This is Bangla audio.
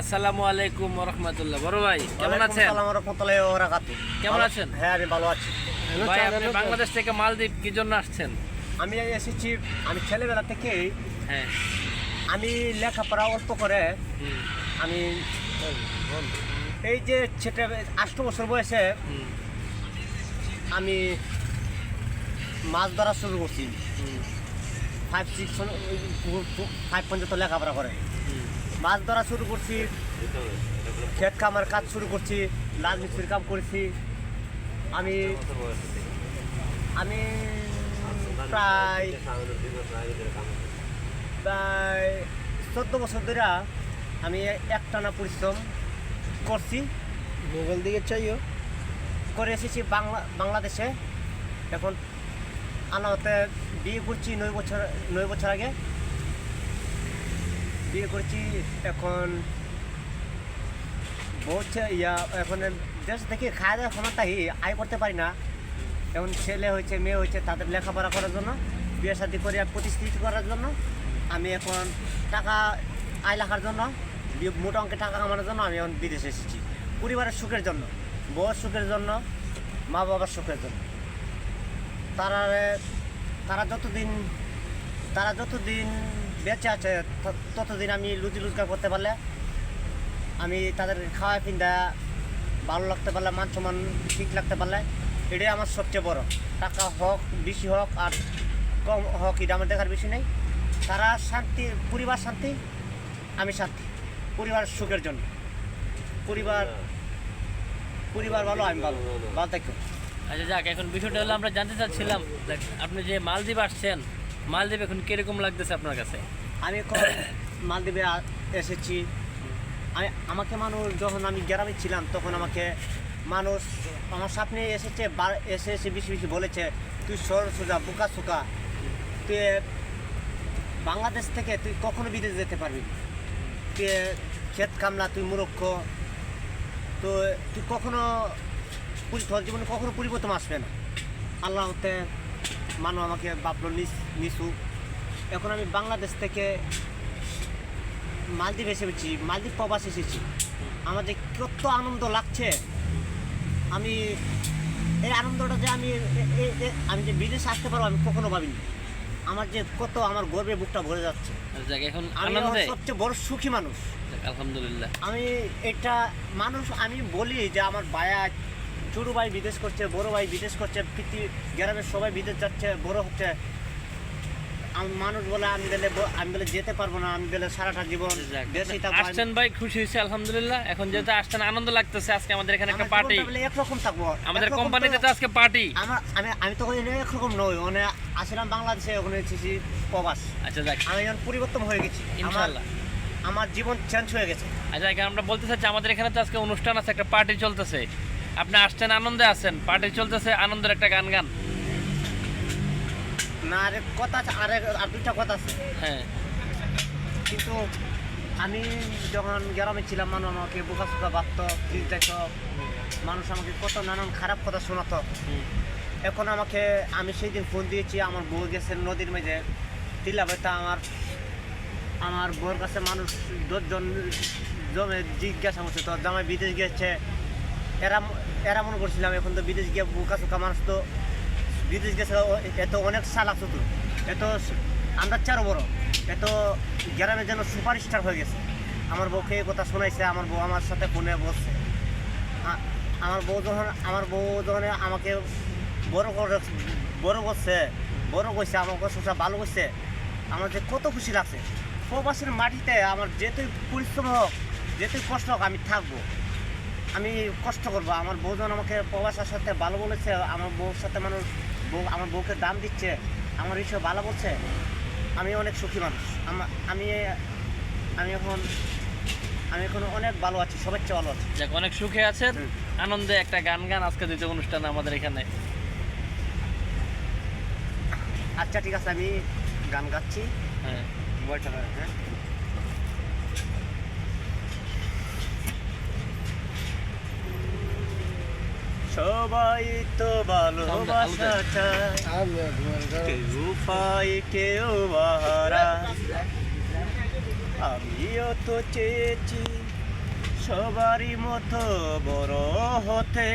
আসসালামু আলাইকুম রহমতুল্লাহ বড় ভাই কেমন আছেন? কেমন আছেন? হ্যাঁ আমি ভালো আছি। ভাই আপনি বাংলাদেশ থেকে মালদ্বীপ কি জন্য আসছেন? আমি এসেছি আমি ছেলেবেলা থেকেই হ্যাঁ। আমি লেখাপড়া অল্প করে আমি এই যে ছেলে আষ্ট বছর বয়সে আমি মাছ ধরা শুরু করছি। ফাইভ সিক্স ফাইভ পর্যন্ত লেখাপড়া করে। মাছ ধরা শুরু করছি ক্ষেত খামার কাজ শুরু করছি লাল মিস্ত্রির কাম করেছি। আমি আমি প্রায় প্রায় চোদ্দ বছর ধরে আমি একটানা পরিশ্রম করছি। মোবাইল দিকে চাইও। করে এসেছি বাংলা বাংলাদেশে। এখন আনাতে বিয়ে করছি নয় বছর নয় বছর আগে। বিয়ে করছি, এখন বলছে, ইয়া, এখন দেশ থেকে খাওয়া দাওয়া ক্ষমতাই আয় করতে পারি না। এখন ছেলে হয়েছে, মেয়ে হয়েছে, তাদের লেখাপড়া করার জন্য, বিয়ে শাদি করে প্রতিষ্ঠিত করার জন্য, আমি এখন টাকা আয় রাখার জন্য মোটা অঙ্কের টাকা কামানোর জন্য আমি এখন বিদেশে এসেছি। পরিবারের সুখের জন্য বউর সুখের জন্য, মা বাবার সুখের জন্য। তারা তারা যতদিন তারা যতদিন বেঁচে আছে ততদিন আমি রুজি রোজগার করতে পারলে আমি তাদের খাওয়া পিন্দা ভালো লাগতে পারলে, মান সম্মান ঠিক লাগতে পারলে, এটাই আমার সবচেয়ে বড়। টাকা হোক, বেশি হোক আর কম হোক, এটা আমার দেখার বেশি নেই। তারা শান্তি, পরিবার শান্তি, আমি শান্তি। পরিবার সুখের জন্য। পরিবার পরিবার ভালো, আমি ভালো। ভালো থাকো। আচ্ছা যাক, এখন বিষয়টা হলো আমরা জানতে চাচ্ছিলাম আপনি যে মালদ্বীপ আসছেন মালদ্বীপ এখন কীরকম লাগতেছে আপনার কাছে? আমি এখন মালদ্বীপে এসেছি। আমি আমাকে মানুষ যখন আমি গ্রামে ছিলাম, তখন আমাকে মানুষ আমার সামনে এসেছে এসে এসে বেশি বেশি বলেছে, তুই সর সোজা, বোকা সোকা। তুই বাংলাদেশ থেকে তুই কখনো বিদেশ যেতে পারবি। তুই ক্ষেত কামলা তুই মূর্খ। তো তুই কখনো তোর জীবনে কখনো পরিবর্তন আসবে না। আল্লাহ মানুষ আমাকে বাপলো নিস নিসু। এখন আমি বাংলাদেশ থেকে মালদ্বীপ এসেছি মালদ্বীপ প্রবাস এসেছি। আমার যে কত আনন্দ লাগছে। আমি এই আনন্দটা যে আমি আমি যে বিদেশে আসতে পারব আমি কখনো ভাবিনি। আমার যে কত আমার গর্বে বুকটা ভরে যাচ্ছে। আচ্ছা, এখন আমি সবচেয়ে বড় সুখী মানুষ। আলহামদুলিল্লাহ। আমি এটা মানুষ আমি বলি যে আমার বায়া ছোটো ভাই বিদেশ করছে বড় ভাই বিদেশ করছে পৃথিবী গ্রামের সবাই বিদেশ যাচ্ছে বড় হচ্ছে। আমি মানুষ বলে আমি আমি যেতে পারব না আমি সারাটা জীবন আসছেন ভাই খুশি হয়েছে আলহামদুলিল্লাহ। এখন যেহেতু আসছেন আনন্দ লাগতেছে আজকে আমাদের এখানে একটা পার্টি একরকম থাকব। আমাদের কোম্পানিতে তো- আজকে পার্টি আমার আমি আমি তো একরকম নই ওখানে আসলাম বাংলাদেশে ওখানে এসেছি প্রবাস। আচ্ছা যাক। আমি এখন পরিবর্তন হয়ে গেছি। আমার জীবন চেঞ্জ হয়ে গেছে। আচ্ছা আমরা বলতে চাচ্ছি আমাদের এখানে তো আজকে অনুষ্ঠান আছে একটা পার্টি চলতেছে। আপনি আসছেন আনন্দে আছেন পার্টি চলতেছে আনন্দের একটা গান গান। না আরে কথা আছে আরে আর দুইটা কথা আছে। হ্যাঁ। কিন্তু আমি যখন গ্রামে ছিলাম মানুষ আমাকে বোকা ফোকা বাঁধত দেখত মানুষ আমাকে কত নানান খারাপ কথা শোনাতো। এখন আমাকে আমি সেই দিন ফোন দিয়েছি আমার বউ গেছে নদীর মেঝে। তিলা বেতা আমার আমার বউর কাছে মানুষ দশজন জমে জিজ্ঞাসা করছে তো জামাই বিদেশ গেছে? এরা মনে করছিলাম এখন তো বিদেশ গিয়ে বোকা চোকা মানুষ তো বিদেশ গেছে এত অনেক সাল আছে তো। এত চারো বড়। এত গ্রামে যেন সুপারস্টার হয়ে গেছে। আমার বউকে এই কথা শোনাইছে, আমার বউ আমার সাথে ফোনে বসছে। আমার বউ যখন, আমার বউ যখন আমাকে বড় করে বড় করছে বড় করছে আমাকে শোষা ভালো করছে আমার যে কত খুশি লাগছে। প্রবাসের মাটিতে আমার যেতুই পরিশ্রম হোক, যেতুই কষ্ট হোক, আমি থাকব। আমি কষ্ট করব। আমার বউ যখন আমাকে প্রবাসের সাথে ভালো বলেছে আমার বউর সাথে মানুষ বউ আমার বউকে দাম দিচ্ছে আমার এইসব ভালো বলছে। আমি অনেক সুখী মানুষ। আমা- আমি এখন আমি এখন অনেক ভালো আছি সবার চেয়ে ভালো আছি। যাক অনেক সুখে আছেন। আনন্দে একটা গান গান আজকে দ্বিতীয় অনুষ্ঠানে আমাদের এখানে। আচ্ছা ঠিক আছে আমি গান গাচ্ছি। হ্যাঁ হ্যাঁ। সবাই তো ভালোবাসা চায় কেউ কেউ বাহারা। আমিও তো চেয়েছি সবারই মতো বড় হতে।